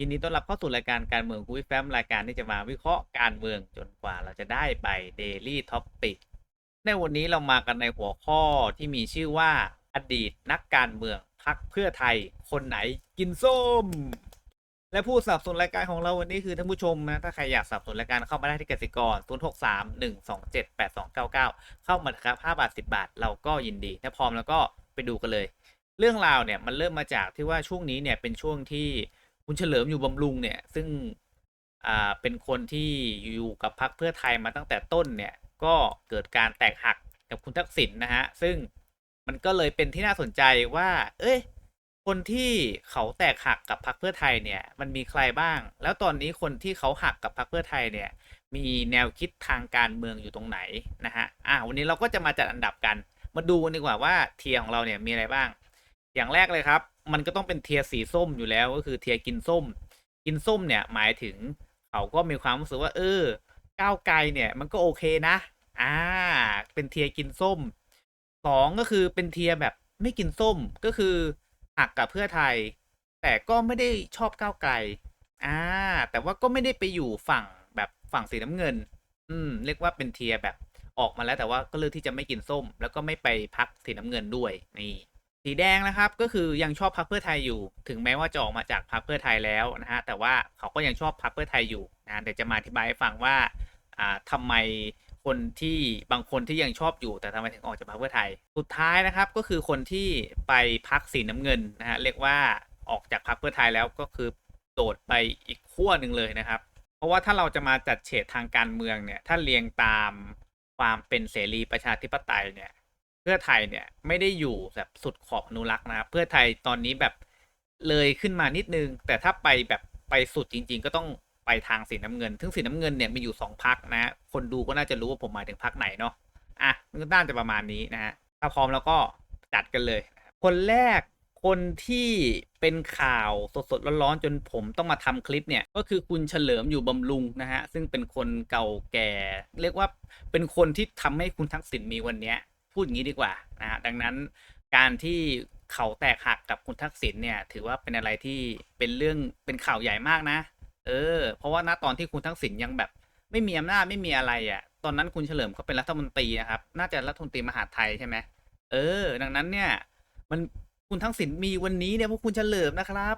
ยินดีต้อนรับเข้าสู่รายการการเมืองคุยแฟ้มรายการที่จะมาวิเคราะห์การเมืองจนกว่าเราจะได้ไป Daily Topic ในวันนี้เรามากันในหัวข้อที่มีชื่อว่าอดีตนักการเมืองพักเพื่อไทย คนไหนกินส้ม และผู้สนับสนุนรายการของเราวันนี้คือท่านผู้ชมนะ ถ้าใครอยากสนับสนุนรายการเข้ามาได้ที่กสิกร 0 6 3 1 2 7 8 2 9 9 เข้ามาครับ5บาท 10 บาท เราก็ยินดีถ้าพร้อมแล้วก็ไปดูกันเลย เรื่องราวเนี่ยมันเริ่มมาจากที่ว่าช่วงนี้เนี่ยเป็นช่วงที่ คุณเฉลิมอยู่บำรุงเนี่ย ซึ่งอ่าเป็นคนที่อยู่กับพรรคเพื่อไทยมาตั้งแต่ต้นเนี่ย ก็เกิดการแตกหักกับคุณทักษิณนะฮะ ซึ่งมันก็เลยเป็นที่น่าสนใจว่า เอ้ยคนที่เขาแตกหักกับพรรคเพื่อไทยเนี่ย มันมีใครบ้าง แล้วตอนนี้คนที่เขาหักกับพรรคเพื่อไทยเนี่ย มีแนวคิดทางการเมืองอยู่ตรงไหนนะฮะอ่าวันนี้เราก็จะมาจัดอันดับกัน มาดูกันดีกว่าว่าเทียของเราเนี่ยมีอะไรบ้าง อย่างแรกเลยครับ มันก็ต้องเป็นเทียสีส้มอยู่แล้วก็คือเทียกินส้ม กินส้มเนี่ยหมายถึงเขาก็มีความรู้สึกว่า เออ ก้าวไกลเนี่ยมันก็โอเคนะ อ่า เป็นเทียกินส้มสองก็คือเป็นเทียแบบไม่กินส้มก็คือหักกับเพื่อไทย แต่ก็ไม่ได้ชอบก้าวไกล อ่า แต่ว่าก็ไม่ได้ไปอยู่ฝั่งแบบฝั่งสีน้ำเงิน อืม เรียกว่าเป็นเทียแบบออกมาแล้วแต่ว่าก็เลือกที่จะไม่กินส้ม แล้วก็ไม่ไปพักสีน้ำเงินด้วยนี่ สีแดงนะครับก็คือยังชอบพรรคเพื่อไทยอยู่ ถึงแม้ว่าจะออกมาจากพรรคเพื่อไทยแล้วนะฮะแต่ว่าเขาก็ยังชอบพรรคเพื่อไทยอยู่นะเดี๋ยวจะมาอธิบายให้ฟังว่าอ่าทำไมคนที่บางคนที่ยังชอบอยู่แต่ทำไมถึงออกจากพรรคเพื่อไทย สุดท้ายนะครับก็คือคนที่ไปพักสีน้ำเงินนะฮะเรียกว่าออกจากพรรคเพื่อไทยแล้วก็คือโดดไปอีกขั้วหนึ่งเลยนะครับ เพราะว่าถ้าเราจะมาจัดเฉดทางการเมืองเนี่ยถ้าเรียงตามความเป็นเสรีประชาธิปไตยเนี่ย พื่อไทยเนี่ยไม่ได้อยู่แบบสุดขอบอนุรักษ์นะครับเพื่อไทยตอนนี้แบบเลยขึ้นมานิดนึง แต่ถ้าไปแบบไปสุดจริง ๆ ก็ต้องไปทางสีน้ำเงินซึ่งสีน้ำเงินเนี่ยมีอยู่สองพักนะ คนดูก็น่าจะรู้ว่าผมหมายถึงพักไหนเนาะอะมันก็น่าจะประมาณนี้นะฮะถ้าพร้อมแล้วก็จัดกันเลย คนแรกคนที่เป็นข่าวสดๆร้อนๆจนผมต้องมาทำคลิปเนี่ย ก็คือคุณเฉลิมอยู่บำรุงนะฮะซึ่งเป็นคนเก่าแก่ เรียกว่าเป็นคนที่ทำให้คุณทักษิณมีวันเนี้ย พูดอย่างนี้ดีกว่านะฮะดังนั้นการที่เขาแตกหักกับคุณทักษิณเนี่ย ถือว่าเป็นอะไรที่เป็นเรื่องเป็นข่าวใหญ่มากนะ เออ เพราะว่าณตอนที่คุณทักษิณยังแบบไม่มีอำนาจไม่มีอะไรอะ่ะ ตอนนั้นคุณเฉลิมก็เป็นรัฐมนตรีนะครับ น่าจะรัฐมนตรีมหาไทยใช่ไหมเออ ดังนั้นเนี่ย มันคุณทักษิณมีวันนี้เนี่ยเพราะคุณเฉลิมนะครับ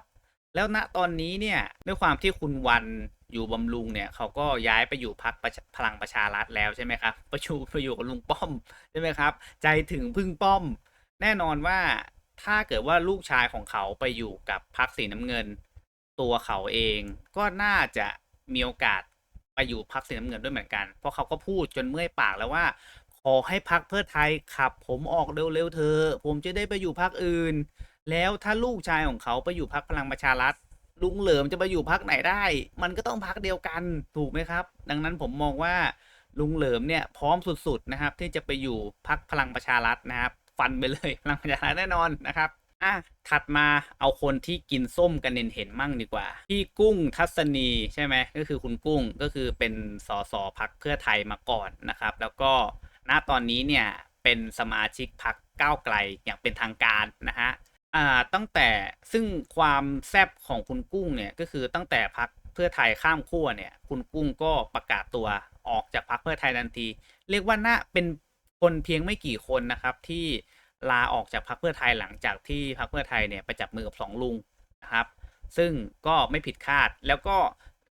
แล้วณตอนนี้เนี่ยด้วยความที่คุณวัน อยู่บำรุงเนี่ยเขาก็ย้ายไปอยู่พักพลังประชารัฐแล้วใช่ไหมครับประชุมไปอยู่กับลุงป้อมใช่ไหมครับ ใจถึงพึ่งป้อม แน่นอนว่าถ้าเกิดว่าลูกชายของเขาไปอยู่กับพักสีน้ำเงิน ตัวเขาเองก็น่าจะมีโอกาสไปอยู่พักสีน้ำเงินด้วยเหมือนกัน เพราะเขาก็พูดจนเมื่อยปากแล้วว่า ขอให้พักเพื่อไทยขับ ผมออกเร็วๆเธอ ผมจะได้ไปอยู่พักอื่น แล้วถ้าลูกชายของเขาไปอยู่พักพลังประชารัฐ ลุงเหลิมจะไปอยู่พักไหนได้ มันก็ต้องพักเดียวกันถูกไหมครับ ดังนั้นผมมองว่าลุงเหลิมเนี่ยพร้อมสุดๆนะครับ ที่จะไปอยู่พักพลังประชารัฐนะครับ ฟันไปเลยพลังประชารัฐแน่นอนนะครับอะถัดมาเอาคนที่กินส้มกันเน้นเห็นมั่งดีกว่า พี่กุ้งทัศนีใช่ไหมก็คือคุณกุ้งก็คือเป็นสสพักเพื่อไทยมาก่อนนะครับ แล้วก็ณตอนนี้เนี่ยเป็นสมาชิกพักก้าวไกลอย่างเป็นทางการนะฮะ อ่าตั้งแต่ซึ่งความแซบของคุณกุ้งเนี่ยก็คือตั้งแต่พักเพื่อไทยข้ามขั้วเนี่ย คุณกุ้งก็ประกาศตัวออกจากพักเพื่อไทยทันที เรียกว่าน่าเป็นคนเพียงไม่กี่คนนะครับ ที่ลาออกจากพักเพื่อไทยหลังจากที่พักเพื่อไทยเนี่ยไปจับมือกับสองลุงนะครับ ซึ่งก็ไม่ผิดคาดแล้วก็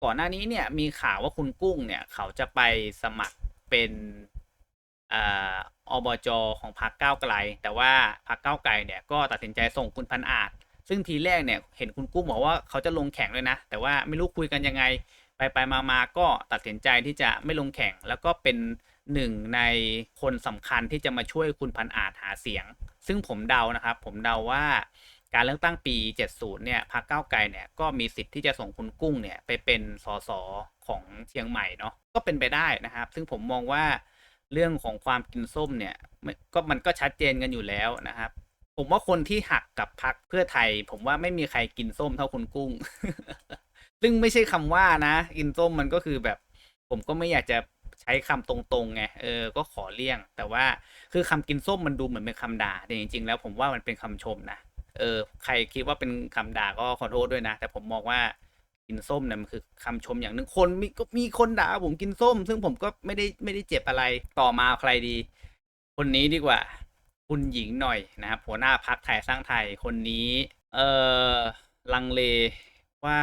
ก่อนหน้านี้เนี่ยมีข่าวว่าคุณกุ้งเนี่ยเขาจะไปสมัครเป็น อ่าอบจของพรรคก้าวไกล แต่ว่าพรรคก้าวไกลเนี่ยก็ตัดสินใจส่งคุณพันอาจ ซึ่งทีแรกเนี่ยเห็นคุณกุ้งบอกว่าเขาจะลงแข่งเลยนะ แต่ว่าไม่รู้คุยกันยังไง ไปไปมามาก็ตัดสินใจที่จะไม่ลงแข่ง แล้วก็เป็นหนึ่งในคนสำคัญที่จะมาช่วยคุณพันอาจหาเสียง ซึ่งผมเดานะครับ ผมเดาว่าการเลือกตั้งปี 70 เนี่ย พรรคก้าวไกลเนี่ย ก็มีสิทธิ์ที่จะส่งคุณกุ้งเนี่ย ไปเป็นสสของเชียงใหม่เนาะ ก็เป็นไปได้นะครับ ซึ่งผมมองว่า เรื่องของความกินส้มเนี่ยก็มันก็ชัดเจนกันอยู่แล้วนะครับ ผมว่าคนที่หักกับพักเพื่อไทย ผมว่าไม่มีใครกินส้มเท่าคุณกุ้ง ซึ่งไม่ใช่คำว่านะกินส้มมันก็คือแบบ ผมก็ไม่อยากจะใช้คำตรงๆไงเออก็ขอเลี่ยง แต่ว่าคือคำกินส้มมันดูเหมือนเป็นคำด่าแต่จริงๆแล้วผมว่ามันเป็นคำชมนะเออใครคิดว่าเป็นคำด่าก็ขอโทษด้วยนะ แต่ผมมองว่า กินส้มเนี่ยมันคือคำชมอย่างหนึ่งคนมีก็มีคนด่าผมกินส้ม ซึ่งผมก็ไม่ได้ไม่ได้เจ็บอะไรต่อมาใครดี คนนี้ดีกว่า คุณหญิงหน่อยนะครับหัวหน้าพักไทยสร้างไทยคนนี้ เออลังเลว่า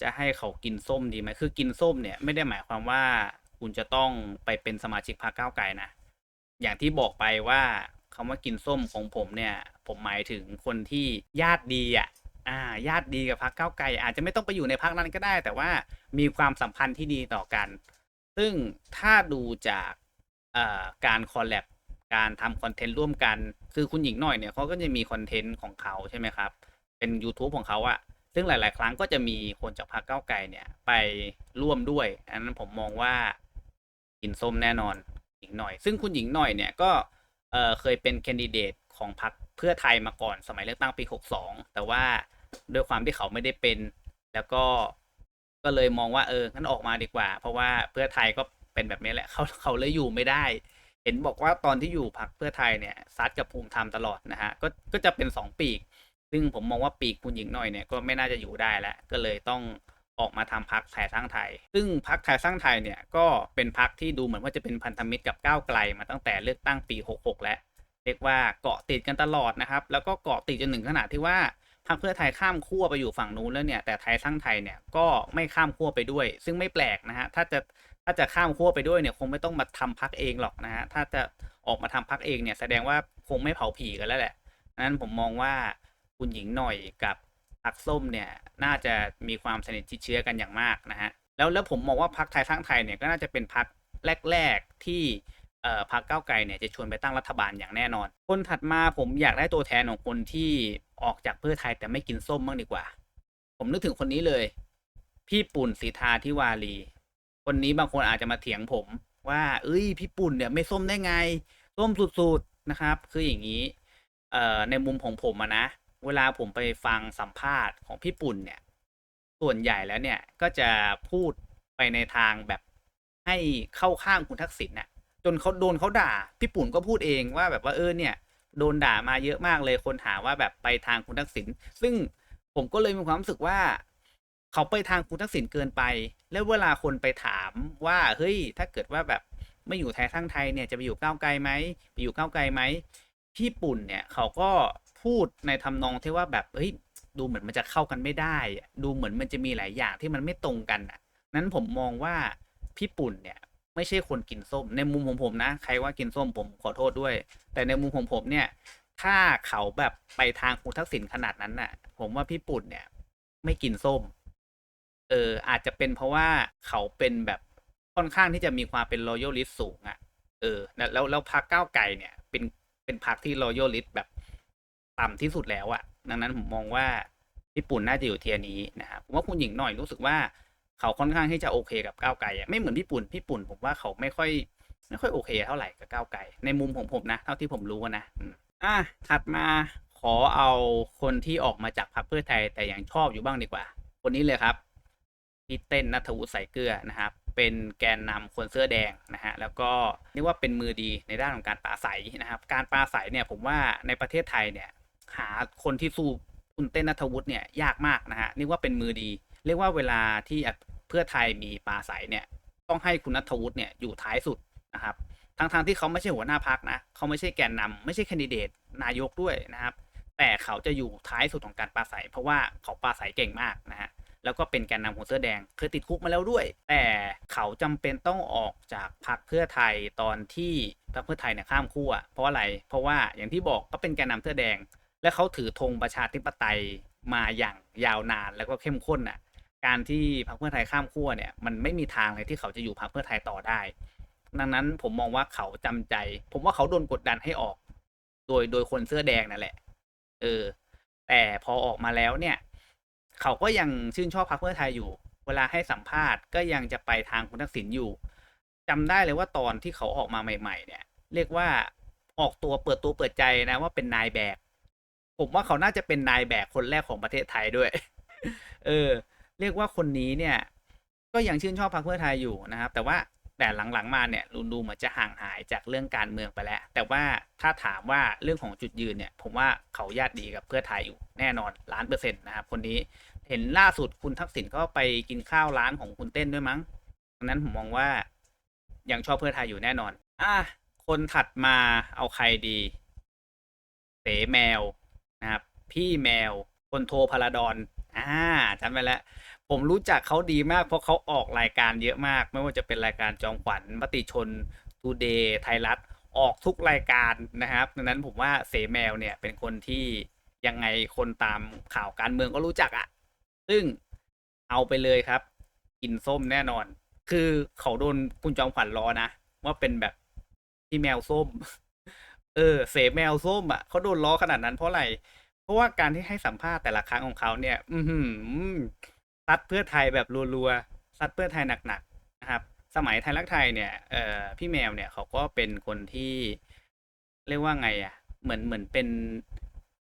จะให้เขากินส้มดีไหมคือกินส้มเนี่ยไม่ได้หมายความว่าคุณจะต้องไปเป็นสมาชิกพรรคก้าวไกลนะอย่างที่บอกไปว่าคำว่ากินส้มของผมเนี่ย ผมหมายถึงคนที่ญาติดีอะ อ่า ญาติดีกับพรรคก้าไกล อาจจะไม่ต้องไปอยู่ในพรรคนั้นก็ได้ แต่ว่ามีความสัมพันธ์ที่ดีต่อกัน ซึ่งถ้าดูจากการคอลแลบการทำคอนเทนต์ร่วมกัน คือคุณหญิงหน่อยเนี่ยเขาก็จะมีคอนเทนต์ของเขาใช่ไหมครับ เป็น YouTube ของเขาอะซึ่งหลาย ๆ ครั้งก็จะมีคนจากพรรคเก้าไกลเนี่ย ไปร่วมด้วย อันนั้นผมมองว่ากินส้มแน่นอนหญิงหน่อย ซึ่งคุณหญิงหน่อยเนี่ยก็เเคยเป็นแคนดิเดตของพรรคเพื่อไทยมาก่อนสมัยเลือกตั้งปี 62 แต่ว่า ด้วยความที่เขาไม่ได้เป็น แล้วก็ก็เลยมองว่าเอองั้นออกมาดีกว่า เพราะว่าเพื่อไทยก็เป็นแบบนี้แหละเขาเขาเลยอยู่ไม่ได้ เห็นบอกว่าตอนที่อยู่พรรคเพื่อไทยเนี่ยซัดกับภูมิธรรมตลอดนะฮะก็ก็จะเป็นสองปีก ซึ่งผมมองว่าปีกคุณหญิงหน่อยเนี่ยก็ไม่น่าจะอยู่ได้แล้วก็เลยต้องออกมาทำพักไทยสร้างไทย ซึ่งพักไทยสร้างไทยเนี่ยก็เป็นพักที่ดูเหมือนว่าจะเป็นพันธมิตรกับก้าวไกลมาตั้งแต่เลือกตั้งปี 66 แล้ว เรียกว่าเกาะติดกันตลอดนะครับ แล้วก็เกาะติดจนถึงขนาดที่ว่า พรรคเพื่อไทยข้ามขั้วไปอยู่ฝั่งนู้นแล้วเนี่ยแต่ไทยสร้างไทยเนี่ยก็ไม่ข้ามขั้วไปด้วย ซึ่งไม่แปลกนะฮะถ้าจะถ้าจะข้ามขั้วไปด้วยเนี่ยคงไม่ต้องมาทำพักเองหรอกนะฮะถ้าจะออกมาทำพักเองเนี่ยแสดงว่าคงไม่เผาผีกันแล้วแหละนั้นผมมองว่าคุณหญิงหน่อยกับพักส้มเนี่ยน่าจะมีความสนิทชิดเชื้อกันอย่างมากนะฮะแล้วแล้วผมมองว่าพักไทยสร้างไทยเนี่ยก็น่าจะเป็นพักแรก ๆที่พรรคก้าวไกลเนี่ยจะชวนไปตั้งรัฐบาลอย่างแน่นอน คนถัดมาผมอยากได้ตัวแทนของคนที่ ออกจากเพื่อไทยแต่ไม่กินส้มบ้างดีกว่า ผมนึกถึงคนนี้เลย พี่ปุ่นสีทาทิวารี คนนี้บางคนอาจจะมาเถียงผม ว่า เอ้ย พี่ปุ่นเนี่ยไม่ส้มได้ไง ส้มสุดๆนะครับ คืออย่างนี้ เอ่อในมุมของผมอะนะ เวลาผมไปฟังสัมภาษณ์ของพี่ปุ่นเนี่ย ส่วนใหญ่แล้วเนี่ยก็จะพูดไปในทางแบบให้เข้าข้างคุณทักษิณน่ะ จนเขาโดนเขาด่า พี่ปุ่นก็พูดเองว่าแบบว่าเออเนี่ย โดนด่ามาเยอะมากเลยคนหาว่าแบบไปทางคุณทักษิณซึ่งผมก็เลยมีความรู้สึกว่า เขาไปทางคุณทักษิณเกินไป แล้วเวลาคนไปถามว่าเฮ้ย ถ้าเกิดว่าแบบไม่อยู่ไทยทั้งไทยเนี่ยจะไปอยู่ก้าวไกลไหมไปอยู่ก้าวไกลไหมพี่ปุ่นเนี่ยเขาก็พูดในทำนองที่ว่าแบบเฮ้ยดูเหมือนมันจะเข้ากันไม่ได้ ดูเหมือนมันจะมีหลายอย่างที่มันไม่ตรงกันนั้นผมมองว่าพี่ปุ่นเนี่ย ไม่ใช่คนกินส้ม ในมุมของผมนะ ใครว่ากินส้มผมขอโทษด้วย แต่ในมุมของผมเนี่ย ถ้าเขาแบบไปทางคุณทักษิณขนาดนั้นน่ะ ผมว่าพี่ปุ่นเนี่ย ไม่กินส้ม เออ อาจจะเป็นเพราะว่าเขาเป็นแบบค่อนข้างที่จะมีความเป็น loyalist สูงอะ่ะ เออ แล้วแล้วพรรคก้าวไกลเนี่ย เป็นเป็นพรรคที่ loyalist แบบต่ำที่สุดแล้วอะ่ะ ดังนั้นผมมองว่าพี่ปุ่นน่าจะอยู่เทียร์นี้นะครับผมว่าคุณหญิงหน่อยรู้สึกว่า เขาค่อนข้างที่จะโอเคกับก้าวไกลอะไม่เหมือนพี่ปุ่นพี่ปุ่นผมว่าเขาไม่ค่อย ไม่ค่อยโอเคเท่าไหร่กับก้าวไกลในมุมของผมนะเท่าที่ผมรู้นะอะถัดมาขอเอาคนที่ออกมาจากพรรคเพื่อไทยแต่ยังชอบอยู่บ้างดีกว่า คนนี้เลยครับพี่เต้นนัทวุฒิใส่เกลือนะครับเป็นแกนนำคนเสื้อแดงนะฮะแล้วก็เรียกว่าเป็นมือดีในด้านของการปราศัยนะครับ การปราศัยเนี่ยผมว่าในประเทศไทยเนี่ยหาคนที่สู้คุณเต้นนัทวุฒิเนี่ยยากมากนะฮะเรียกว่าเป็นมือดี เรียกว่าเวลาที่เพื่อไทยมีปราศัยเนี่ย ต้องให้คุณนัทวุฒิเนี่ยอยู่ท้ายสุดนะครับทั้งๆทที่เขาไม่ใช่หัวหน้าพักนะเขาไม่ใช่แกนนำไม่ใช่แคนดิเดตนายกด้วยนะครับ แต่เขาจะอยู่ท้ายสุดของการปราศัยเพราะว่าเขาปราศัยเก่งมากนะฮะแล้วก็เป็นแกนนำของเสื้อแดงเคยติดคุกมาแล้วด้วย แต่เขาจำเป็นต้องออกจากพรรคเพื่อไทยตอนที่พรรคเพื่อไทยเนี่ยข้ามขั้วเพราะอะไร เพราะว่าอย่างที่บอกก็เป็นแกนนำเสื้อแดง และเขาถือธงประชาธิปไตยมาอย่างยาวนานแล้วก็เข้มข้นน่ะ การที่พรรคเพื่อไทยข้ามขั้วเนี่ยมันไม่มีทางเลยที่เขาจะอยู่พรรคเพื่อไทยต่อได้ ดังนั้นผมมองว่าเขาจำใจ ผมว่าเขาโดนกดดันให้ออก โดยโดยคนเสื้อแดงนั่นแหละ เออ แต่พอออกมาแล้วเนี่ย เขาก็ยังชื่นชอบพรรคเพื่อไทยอยู่ เวลาให้สัมภาษณ์ก็ยังจะไปทางคุณทักษิณอยู่จำได้เลยว่าตอนที่เขาออกมาใหม่ ๆ เนี่ย เรียกว่าออกตัวเปิดตัวเปิดใจนะว่าเป็นนายแบก ผมว่าเขาน่าจะเป็นนายแบกคนแรกของประเทศไทยด้วย เออ เรียกว่าคนนี้เนี่ย ก็ยังชื่นชอบพรรคเพื่อไทยอยู่นะครับ แต่ว่าแต่หลังๆมาเนี่ยดูดูเหมือนจะห่างหายจากเรื่องการเมืองไปแล้ว แต่ว่าถ้าถามว่าเรื่องของจุดยืนเนี่ย ผมว่าเขาญาติดีกับเพื่อไทยอยู่แน่นอนล้านเปอร์เซ็นต์นะครับคนนี้เห็นล่าสุดคุณทักษิณก็ไปกินข้าวร้านของคุณเต้นด้วยมั้งดังนั้นผมมองว่ายังชอบเพื่อไทยอยู่แน่นอน อะคนถัดมาเอาใครดีเสแมวนะครับ พี่แมวคนโทรพาราดอนอ่าจำไปแล้ว ผมรู้จักเขาดีมาก เพราะเขาออกรายการเยอะมาก ไม่ว่าจะเป็นรายการจอมขวัญมติชนทูเดย์ไทยรัฐออกทุกรายการนะครับดังนั้นผมว่าเสแมวเนี่ยเป็นคนที่ยังไงคนตามข่าวการเมืองก็รู้จักอะ่ะ ซึ่งเอาไปเลยครับ กินส้มแน่นอน คือเขาโดนคุณจอมขวัญล้อนะ ว่าเป็นแบบที่แมวส้ม เออ เสแมวส้มอะเขาโดนล้อขนาดนั้นเพราะอะไร เพราะว่าการที่ให้สัมภาษณ์แต่ละครั้งของเขาเนี่ย อือหือ ซัดเพื่อไทยแบบรัวๆซัดเพื่อไทยหนักๆนะครับ สมัยไทยรักไทยเนี่ยเอ่อพี่แมวเนี่ยเขาก็เป็นคนที่เรียกว่าไงอะ เหมือนเหมือนเป็น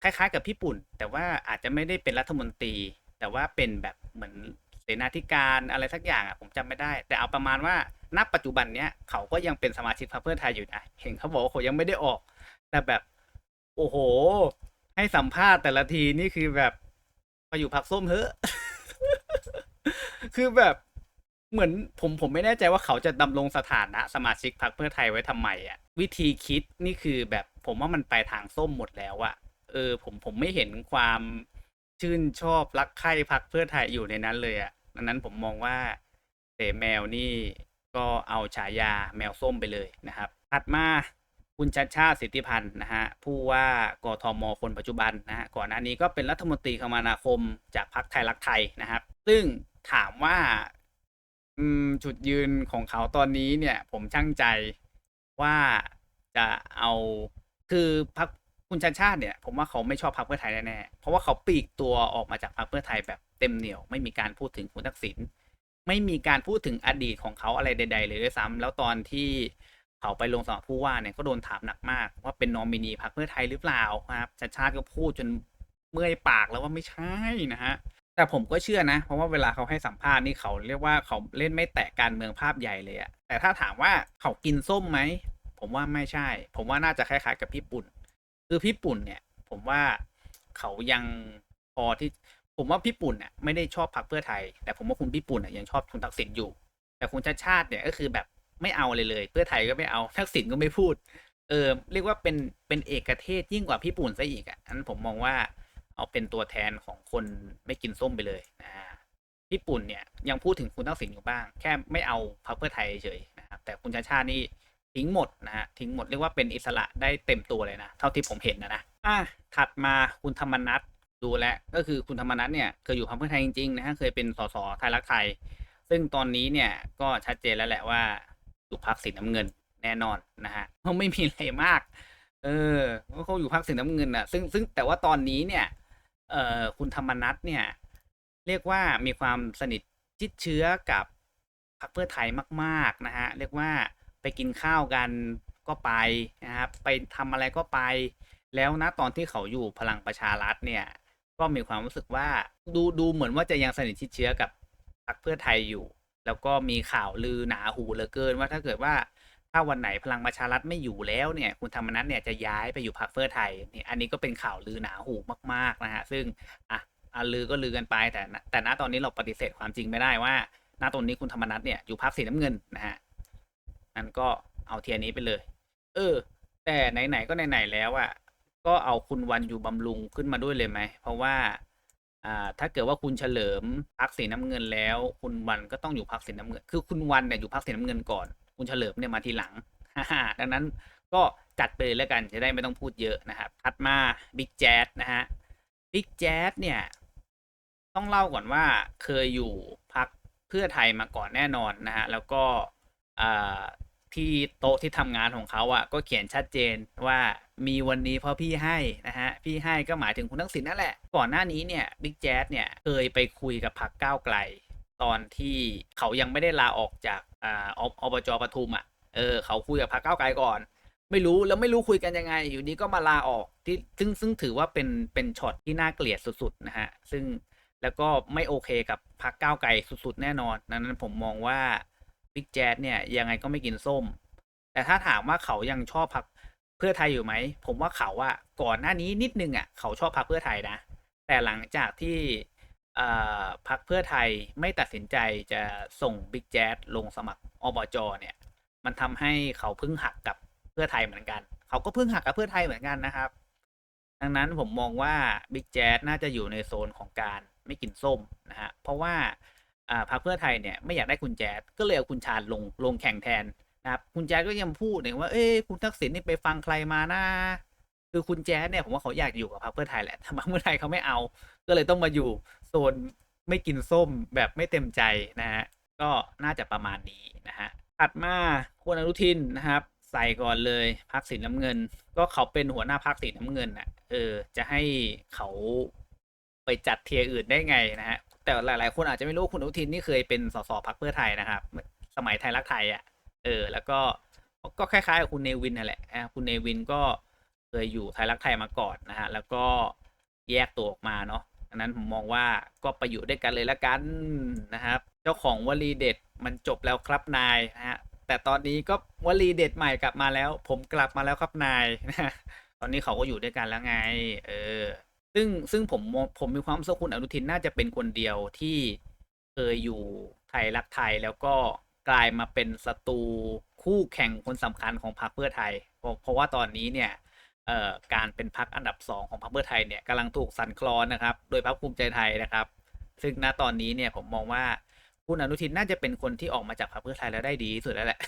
คล้ายๆ กับพี่ปุ่น แต่ว่าอาจจะไม่ได้เป็นรัฐมนตรี แต่ว่าเป็นแบบเหมือนเสนาธิการอะไรสักอย่างอะผมจำไม่ได้ แต่เอาประมาณว่าณปัจจุบันเนี้ยเขาก็ยังเป็นสมาชิกพรรคเพื่อไทยอยู่นะเห็นเขาบอกว่าเขายังไม่ได้ออก แต่แบบโอ้โห ให้สัมภาษณ์แต่ละทีนี่คือแบบไปอยู่พักส้มเถอ คือแบบเหมือนผมผมไม่แน่ใจว่าเขาจะดำรงสถานะสมาชิกพรรคเพื่อไทยไว้ทำไมอะ วิธีคิดนี่คือแบบผมว่ามันไปทางส้มหมดแล้วอะเออ ผมผมไม่เห็นความชื่นชอบรักใคร่พรรคเพื่อไทยอยู่ในนั้นเลยอะดังนั้นผมมองว่าเสแมวนี่ก็เอาฉายาแมวส้มไปเลยนะครับถัดมาคุณชัดชาติสิทธิพันธ์นะฮะผู้ว่ากทมคนปัจจุบันนะฮะก่อนหน้านี้ก็เป็นรัฐมนตรีคมนาคมจากพรรคไทยรักไทยนะครับ ซึ่ง ถามว่า อืม จุดยืนของเขาตอนนี้เนี่ย ผมช่างใจว่าจะเอาคือพรรคคุณชัดชาติเนี่ย ผมว่าเขาไม่ชอบพรรคเพื่อไทยแน่ๆเพราะว่าเขาปีกตัวออกมาจากพรรคเพื่อไทยแบบเต็มเหนียว ไม่มีการพูดถึงคุณทักษิณไม่มีการพูดถึงอดีตของเขาอะไรใด ๆ เลยด้วยซ้ำแล้วตอนที่เขาไปลงสมัครผู้ว่าเนี่ยก็โดนถามหนักมาก ว่าเป็นนอมินีพรรคเพื่อไทยหรือเปล่าครับชัดชาติก็พูดจนเมื่อยปากแล้วว่าไม่ใช่นะฮะ แต่ผมก็เชื่อนะ เพราะว่าเวลาเขาให้สัมภาษณ์นี่เขาเรียกว่าเขาเล่นไม่แตะการเมืองภาพใหญ่เลยอะแต่ถ้าถามว่าเขากินส้มไหม ผมว่าไม่ใช่ ผมว่าน่าจะคล้ายๆกับพี่ปุ่น คือพี่ปุ่นเนี่ย ผมว่าเขายังพอที่ผมว่าพี่ปุ่นเนี่ยไม่ได้ชอบพรรคเพื่อไทย แต่ผมว่าคุณพี่ปุ่นเนี่ยยังชอบคุณทักษิณอยู่ แต่คุณชาติชาติเนี่ยก็คือแบบไม่เอาเลยเลย เพื่อไทยก็ไม่เอาทักษิณก็ไม่พูด เออเรียกว่าเป็นเป็นเอกเทศยิ่งกว่าพี่ปุ่นซะอีกอะอันผมมองว่า เอาเป็นตัวแทนของคนไม่กินส้มไปเลยนะพี่ปุ่นเนี่ยยังพูดถึงคุณทักษิณอยู่บ้าง แค่ไม่เอาพรรคเพื่อไทยเฉยนะครับแต่คุณชาชาตินี่ทิ้งหมดนะฮะทิ้งหมดเรียกว่าเป็นอิสระได้เต็มตัวเลยนะ เท่าที่ผมเห็นนะนะอะถัดมาคุณธรรมนัทดูแลก็คือคุณธรรมนัทเนี่ยเคยอยู่พรรคเพื่อไทยจริงๆนะฮะเคยเป็นสสไทยรักไทย ซึ่งตอนนี้เนี่ยก็ชัดเจนแล้วแหละว่าอยู่พรรคสีน้ำเงินแน่นอนนะฮะเพราะไม่มีอะไรมาก เออเขาอยู่พรรคสีน้ำเงินอะซึ่งซึ่งแต่ว่าตอนนี้เนี่ย เอ่อคุณธรรมนัทเนี่ย เรียกว่ามีความสนิทชิดเชื้อกับพรรคเพื่อไทยมาก ๆ นะฮะ เรียกว่าไปกินข้าวกันก็ไปนะครับไปทำอะไรก็ไป แล้วนะตอนที่เขาอยู่พลังประชารัฐเนี่ย ก็มีความรู้สึกว่าดูดูเหมือนว่าจะยังสนิทชิดเชื้อกับพรรคเพื่อไทยอยู่ แล้วก็มีข่าวลือหนาหูเหลือเกินว่าถ้าเกิดว่า ถ้าวันไหนพลังประชารัฐไม่อยู่แล้วเนี่ย คุณธรรมนัฐเนี่ยจะย้ายไปอยู่พรรคเพื่อไทยนี่อันนี้ก็เป็นข่าวลือหนาหูมากๆนะฮะซึ่งอะอะลือก็ลือกันไปแต่แต่ณตอนนี้เราปฏิเสธความจริงไม่ได้ว่าณตอนนี้คุณธรรมนัฐเนี่ยอยู่พรรคสีน้ำเงินนะฮะนั่นก็เอาเทียนี้ไปเลย เออ แต่ไหนๆก็ไหนๆแล้วอะก็เอาคุณวันอยู่บำรุงขึ้นมาด้วยเลยไหมเพราะว่าอ่าถ้าเกิดว่าคุณเฉลิมพักสีน้ำเงินแล้ว คุณวันก็ต้องอยู่พักสีน้ำเงิน คือคุณวันเนี่ยอยู่พักสีน้ำเงินก่อน คุณเฉลิมเนี่ยมาทีหลังดังนั้นก็จัดไปเลยแล้วกันจะได้ไม่ต้องพูดเยอะนะครับถัดมาบิ๊กแจ๊ดนะฮะบิ๊กแจ๊ดเนี่ย ต้องเล่าก่อนว่าเคยอยู่พักเพื่อไทยมาก่อนแน่นอนนะฮะแล้วก็ที่โต๊ะที่ทำงานของเขาอะ่ะก็เขียนชัดเจนว่ามีวันนี้เพราะพี่ให้นะฮะพี่ให้ก็หมายถึงคุณทักษิณนั่นแหละ ก่อนหน้านี้เนี่ยบิ๊กแจ๊ดเนี่ยเคยไปคุยกับพักก้าวไกล ตอนที่เขายังไม่ได้ลาออกจาก อ่าอบอบจปทุมอะเออเขาคุยกับพรรคก้าวไกลก่อน ไม่รู้แล้วไม่รู้คุยกันยังไง อยู่นี้ก็มาลาออกที่ซึ่งซึ่งถือว่าเป็นเป็นช็อตที่น่าเกลียดสุดๆนะฮะซึ่งแล้วก็ไม่โอเคกับพรรคก้าวไกลสุดๆ แน่นอนดังนั้นผมมองว่าบิ๊กแจ๊ดเนี่ยยังไงก็ไม่กินส้ม แต่ถ้าถามว่าเขายังชอบพรรคเพื่อไทยอยู่ไหม ผมว่าเขาอะก่อนหน้านี้นิดนึงอะเขาชอบพรรคเพื่อไทยนะ แต่หลังจากที่ พักเพื่อไทยไม่ตัดสินใจจะส่งบิ๊กแจ๊ดลงสมัครอบจเนี่ย มันทำให้เขาพึ่งหักกับเพื่อไทยเหมือนกัน เขาก็พึ่งหักกับเพื่อไทยเหมือนกันนะครับ ดังนั้นผมมองว่าบิ๊กแจ๊ดน่าจะอยู่ในโซนของการไม่กินส้มนะฮะเพราะว่าพรรคเพื่อไทยเนี่ยไม่อยากได้คุณแจ๊ดก็เลยเอาคุณชาญลงลงแข่งแทนนะครับคุณแจ๊ดก็ยังพูดเนี่ยว่าเอ้คุณทักษิณนี่ไปฟังใครมานะคือคุณแจ๊ดเนี่ยผมว่าเขาอยากอยู่กับพรรคเพื่อไทยแหละแต่พรรคเพื่อไทยเขาไม่เอา ก็เลยต้องมาอยู่ โซนไม่กินส้มแบบไม่เต็มใจนะฮะก็น่าจะประมาณนี้นะฮะถัดมาคุณอนุทินนะครับ ใส่ก่อนเลยพักสีน้ำเงิน ก็เขาเป็นหัวหน้าพักสีน้ำเงินน่ะเออ จะให้เขาไปจัดเทียอื่นได้ไงนะฮะแต่หลาย ๆ คนอาจจะไม่รู้คุณอนุทินนี่เคยเป็นสสพักเพื่อไทยนะครับ สมัยไทยรักไทยอะเออ แล้วก็ก็คล้ายๆกับคุณเนวินนั่นแหละคุณเนวินก็เคยอยู่ไทยรักไทยมาก่อนนะฮะแล้วก็แยกตัวออกมาเนาะ ดังนั้นผมมองว่าก็ไปอยู่ด้วยกันเลยละกันนะครับ เจ้าของวลีเด็ดมันจบแล้วครับนายนะฮะแต่ตอนนี้ก็วลีเด็ดใหม่กลับมาแล้ว ผมกลับมาแล้วครับนายนะตอนนี้เขาก็อยู่ด้วยกันแล้วไง เออ ซึ่งซึ่งผมผมมีความสึกว่าคุณอนุทินน่าจะเป็นคนเดียวที่เคยอยู่ไทยรักไทยแล้วก็กลายมาเป็นศัตรูคู่แข่งคนสำคัญของพรรคเพื่อไทย เพราะเพราะว่าตอนนี้เนี่ย การเป็นพรรคอันดับสองของพรรคเพื่อไทยเนี่ยกำลังถูกสั่นคลอนนะครับ โดยพรรคภูมิใจไทยนะครับ ซึ่งณตอนนี้เนี่ยผมมองว่าคุณอนุทินน่าจะเป็นคนที่ออกมาจากพรรคเพื่อไทยแล้วได้ดีที่สุดแล้วแหละ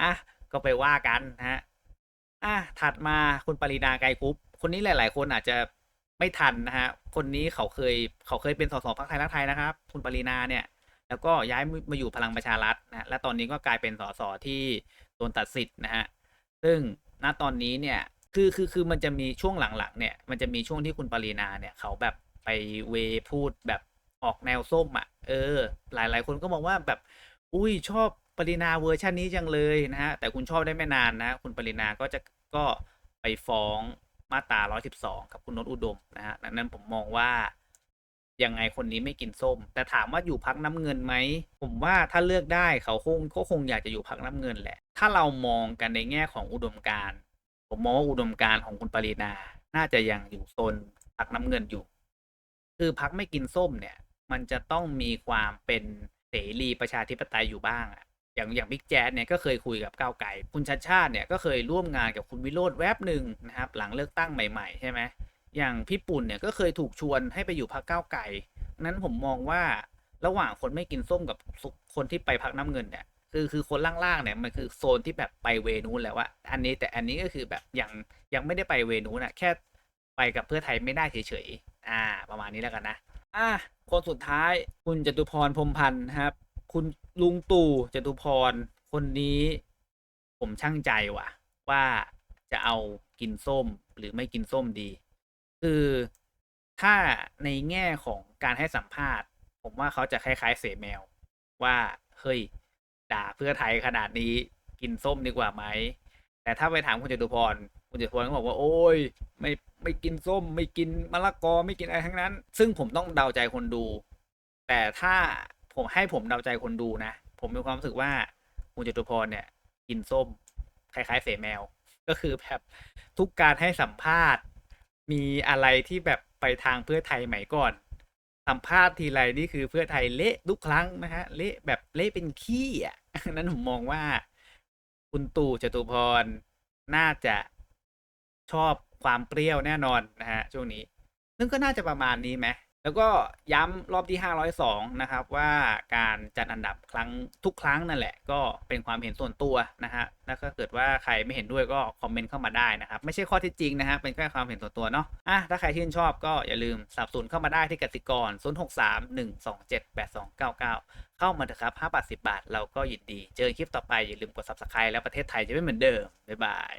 อะก็ไปว่ากันนะฮะอะถัดมาคุณปรินาไกรคุปคนนี้หลาย ๆ คนอาจจะไม่ทันนะฮะ คนนี้เขาเคยเขาเคยเป็นสสพักไทยรักไทยนะครับ คุณปรินาเนี่ย แล้วก็ย้ายมาอยู่พลังประชารัฐนะและตอนนี้ก็กลายเป็นสสที่โดนตัดสิทธิ์นะฮะ ซึ่ง ณตอนนี้เนี่ยคือคือคือมันจะมีช่วงหลังๆเนี่ย มันจะมีช่วงที่คุณปรินาเนี่ย เขาแบบไปเวพูดแบบออกแนวส้มอะ เออ หลายๆ คนก็มองว่าแบบ อุ้ยชอบปรินาเวอร์ชันนี้จังเลยนะฮะ แต่คุณชอบได้ไม่นานนะ คุณปรินาก็จะก็ไปฟ้องมาตรา 112 กับคุณนนท์อุดมนะฮะดังนั้นผมมองว่า ยังไงคนนี้ไม่กินส้ม แต่ถามว่าอยู่พักน้ำเงินไหม ผมว่าถ้าเลือกได้เขาคงก็คงอยากจะอยู่พักน้ำเงินแหละ ถ้าเรามองกันในแง่ของอุดมการผมมองว่าอุดมการของคุณปรินา น่าจะยังอยู่โซนพักน้ำเงินอยู่ คือพักไม่กินส้มเนี่ย มันจะต้องมีความเป็นเสรีประชาธิปไตยอยู่บ้างอะอย่างอย่างบิ๊กแจ๊ดเนี่ยก็เคยคุยกับก้าวไกลคุณชัดชาติเนี่ยก็เคยร่วมงานกับคุณวิโรธแวบหนึ่งนะครับ หลังเลือกตั้งใหม่ ๆ ใช่ไหม อย่างพี่ปุ่นเนี่ยก็เคยถูกชวนให้ไปอยู่พักก้าวไกลนั้นผมมองว่าระหว่างคนไม่กินส้มกับคนที่ไปพักน้ำเงินเนี่ยคือคือคนล่างๆเนี่ยมันคือโซนที่แบบไปเวนู้นแล้วว่าอันนี้แต่อันนี้ก็คือแบบยังยังไม่ได้ไปเวนู้นนะแค่ไปกับเพื่อไทยไม่ได้เฉยๆอ่า ประมาณนี้แล้วกันนะอะคนสุดท้ายคุณจตุพรพรมพันธ์ครับ คุณลุงตู่จตุพรคนนี้ผมช่างใจว่ะ ว่าจะเอากินส้มหรือไม่กินส้มดี คือถ้าในแง่ของการให้สัมภาษณ์ ผมว่าเขาจะคล้ายๆเสแมว ว่าเฮ้ยด่าเพื่อไทยขนาดนี้กินส้มดีกว่าไหม แต่ถ้าไปถามคุณจตุพร คุณจตุพรก็บอกว่า โอ้ย ไม่ไม่กินส้ม ไม่กินมะละกอไม่กินอะไรทั้งนั้น ซึ่งผมต้องเดาใจคนดู แต่ถ้าผมให้ผมเดาใจคนดูนะ ผมมีความรู้สึกว่าคุณจตุพรเนี่ย กินส้ม คล้ายๆเสแมว ก็คือแบบทุกการให้สัมภาษณ์ มีอะไรที่แบบไปทางเพื่อไทยใหม่ก่อนสัมภาษณ์ทีไรนี่คือเพื่อไทยเละทุกครั้งนะฮะเละแบบเละเป็นขี้อะนั้นผมมองว่า คุณตู่จตุพรน่าจะชอบความเปรี้ยวแน่นอนนะฮะช่วงนี้ ซึ่งก็น่าจะประมาณนี้ไหม แล้วก็ย้ำรอบที่ 502 นะครับ ว่าการจัดอันดับครั้งทุกครั้งนั่นแหละ ก็เป็นความเห็นส่วนตัวนะฮะแล้วก็เกิดว่าใครไม่เห็นด้วยก็คอมเมนต์เข้ามาได้นะครับ ไม่ใช่ข้อเที่จริงนะฮะเป็นแค่ความเห็นส่วนตัวเนาะอะถ้าใครชื่นชอบก็อย่าลืมสับสนเข้ามาได้ที่กสิกร 0631278299 เข้ามาเถอะครับ5บาท10 บาท เราก็ยินดี เจอคลิปต่อไปอย่าลืมกด subscribe แล้วประเทศไทยจะไม่เหมือนเดิมบ๊ายบาย